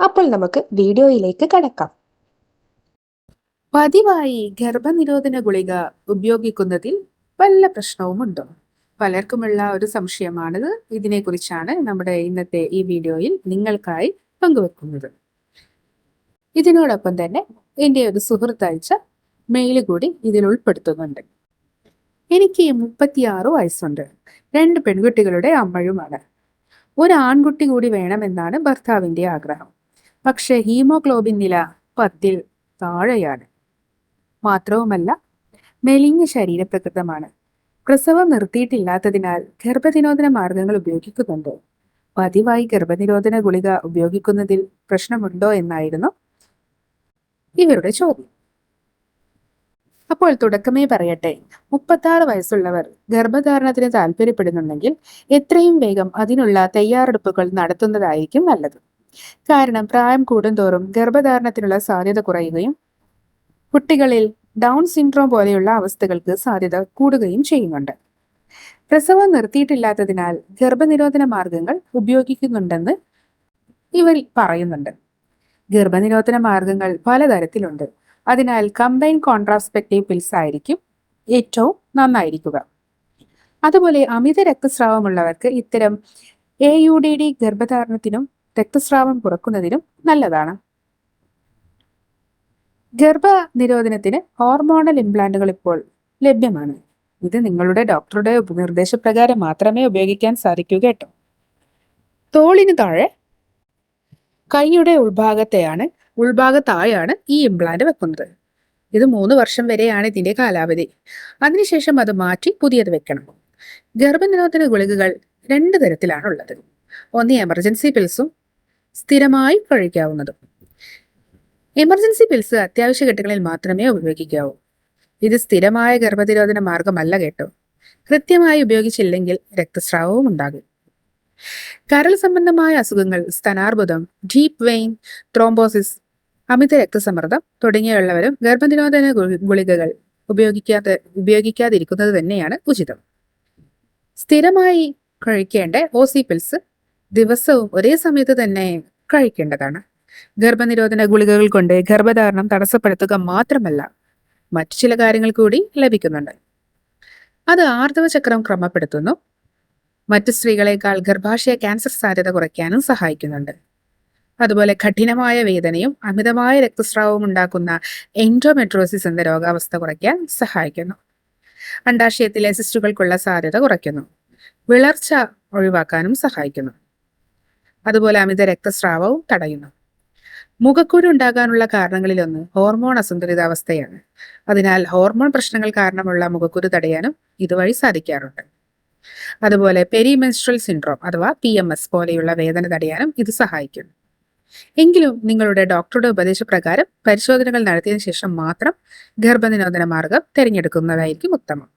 അപ്പോൾ നമുക്ക് വീഡിയോയിലേക്ക് കടക്കാം. പതിവായി ഗർഭനിരോധന ഗുളിക ഉപയോഗിക്കുന്നതിൽ വല്ല പ്രശ്നവുമുണ്ടോ? പലർക്കുമുള്ള ഒരു സംശയമാണിത്. ഇതിനെക്കുറിച്ചാണ് നമ്മുടെ ഇന്നത്തെ ഈ വീഡിയോയിൽ നിങ്ങൾക്കായി പങ്കുവെക്കുന്നത്. ഇതിനോടൊപ്പം തന്നെ എന്റെ ഒരു സുഹൃത്ത് അയച്ച മെയിൽ കൂടി ഇതിൽ ഉൾപ്പെടുത്തുന്നുണ്ട്. എനിക്ക് മുപ്പത്തിയാറ് വയസ്സുണ്ട്. രണ്ട് പെൺകുട്ടികളുടെ അമ്മയുമാണ്. ഒരു ആൺകുട്ടി കൂടി വേണമെന്നാണ് ഭർത്താവിന്റെ ആഗ്രഹം. പക്ഷേ ഹീമോഗ്ലോബിൻ നില പത്തിൽ താഴെയാണ്. മാത്രവുമല്ല മെലിഞ്ഞ ശരീരപ്രകൃതമാണ് പ്രസവം നിർത്തിയിട്ടില്ലാത്തതിനാൽ ഗർഭനിരോധന മാർഗങ്ങൾ ഉപയോഗിക്കുന്നുണ്ട്. പതിവായി ഗർഭനിരോധന ഗുളിക ഉപയോഗിക്കുന്നതിൽ പ്രശ്നമുണ്ടോ എന്നായിരുന്നു ഇവരുടെ ചോദ്യം. അപ്പോൾ തുടക്കമേ പറയട്ടെ. മുപ്പത്താറ് വയസ്സുള്ളവർ ഗർഭധാരണത്തിന് താല്പര്യപ്പെടുന്നുണ്ടെങ്കിൽ എത്രയും വേഗം അതിനുള്ള തയ്യാറെടുപ്പുകൾ നടത്തുന്നതായിരിക്കും നല്ലത്. കാരണം പ്രായം കൂടുന്തോറും ഗർഭധാരണത്തിനുള്ള സാധ്യത കുറയുകയും കുട്ടികളിൽ ഡൗൺ സിൻഡ്രോം പോലെയുള്ള അവസ്ഥകൾക്ക് സാധ്യത കൂടുകയും ചെയ്യുന്നുണ്ട്. പ്രസവം നിർത്തിയിട്ടില്ലാത്തതിനാൽ ഗർഭനിരോധന മാർഗങ്ങൾ ഉപയോഗിക്കുന്നുണ്ടെന്ന് ഇവർ പറയുന്നുണ്ട്. ഗർഭനിരോധന മാർഗങ്ങൾ പലതരത്തിലുണ്ട്. അതിനാൽ കമ്പൈൻ കോൺട്രാസ്പെക്റ്റീവ് പിൽസ് ആയിരിക്കും ഏറ്റവും നന്നായിരിക്കുക. അതുപോലെ അമിത രക്തസ്രാവമുള്ളവർക്ക് ഇത്തരം എ യു ഡി ഡി ഗർഭധാരണത്തിനും രക്തസ്രാവം കുറക്കുന്നതിനും നല്ലതാണ്. ഗർഭനിരോധനത്തിന് ഹോർമോണൽ ഇംപ്ലാന്റുകൾ ഇപ്പോൾ ലഭ്യമാണ്. ഇത് നിങ്ങളുടെ ഡോക്ടറുടെ നിർദ്ദേശപ്രകാരം മാത്രമേ ഉപയോഗിക്കാൻ സാധിക്കൂ കേട്ടോ. തോളിന് താഴെ കൈയുടെ ഉൾഭാഗത്തെയാണ് ഉൾഭാഗത്തായാണ് ഈ ഇംപ്ലാന്റ് വെക്കുന്നത്. ഇത് മൂന്ന് വർഷം വരെയാണ് ഇതിന്റെ കാലാവധി. അതിനുശേഷം അത് മാറ്റി പുതിയത് വെക്കണം. ഗർഭനിരോധന ഗുളികകൾ രണ്ട് തരത്തിലാണുള്ളത്. ഒന്ന് എമർജൻസി പിൽസും സ്ഥിരമായി കഴിക്കാവുന്നതും. എമർജൻസി പിൽസ് അത്യാവശ്യ ഘട്ടങ്ങളിൽ മാത്രമേ ഉപയോഗിക്കാവൂ. ഇത് സ്ഥിരമായ ഗർഭനിരോധന മാർഗമല്ല കേട്ടോ. കൃത്യമായി ഉപയോഗിച്ചില്ലെങ്കിൽ രക്തസ്രാവവും ഉണ്ടാകും. കരൾ സംബന്ധമായ അസുഖങ്ങൾ സ്തനാർബുദം ഡീപ് വെയിൻ ത്രോംബോസിസ് അമിത രക്തസമ്മർദ്ദം തുടങ്ങിയുള്ളവരും ഗർഭനിരോധന ഗുളികകൾ ഉപയോഗിക്കാതെ ഉപയോഗിക്കാതിരിക്കുന്നത് തന്നെയാണ് ഉചിതം. സ്ഥിരമായി കഴിക്കേണ്ട ഓസി പിൽസ് ദിവസവും ഒരേ സമയത്ത് തന്നെ കഴിക്കേണ്ടതാണ്. ഗർഭനിരോധന ഗുളികകൾ കൊണ്ട് ഗർഭധാരണം തടസ്സപ്പെടുത്തുക മാത്രമല്ല മറ്റു ചില കാര്യങ്ങൾ കൂടി ലഭിക്കുന്നുണ്ട്. അത് ആർത്തവചക്രം ക്രമപ്പെടുത്തുന്നു. മറ്റു സ്ത്രീകളെക്കാൾ ഗർഭാശയ ക്യാൻസർ സാധ്യത കുറയ്ക്കാനും സഹായിക്കുന്നുണ്ട്. അതുപോലെ കഠിനമായ വേദനയും അമിതമായ രക്തസ്രാവവും ഉണ്ടാക്കുന്ന എൻഡോമെട്രോസിസ് എന്ന രോഗാവസ്ഥ കുറയ്ക്കാൻ സഹായിക്കുന്നു. അണ്ടാശയത്തിലെ സിസ്റ്റുകൾക്കുള്ള സാധ്യത കുറയ്ക്കുന്നു. വിളർച്ച ഒഴിവാക്കാനും സഹായിക്കുന്നു. അതുപോലെ അമിത രക്തസ്രാവവും തടയുന്നു. മുഖക്കുരു ഉണ്ടാകാനുള്ള കാരണങ്ങളിലൊന്ന് ഹോർമോൺ അസന്തുലിതാവസ്ഥയാണ്. അതിനാൽ ഹോർമോൺ പ്രശ്നങ്ങൾ കാരണമുള്ള മുഖക്കുരു തടയാനും ഇതുവഴി സാധിക്കാറുണ്ട്. അതുപോലെ പെരിമെൻസ്ട്രൽ സിൻഡ്രോം അഥവാ പി എം എസ് പോലെയുള്ള വേദന തടയാനും ഇത് സഹായിക്കുന്നു. എങ്കിലും നിങ്ങളുടെ ഡോക്ടറുടെ ഉപദേശപ്രകാരം പരിശോധനകൾ നടത്തിയതിനു ശേഷം മാത്രം ഗർഭനിരോധന മാർഗം തിരഞ്ഞെടുക്കുന്നതായിരിക്കും ഉത്തമം.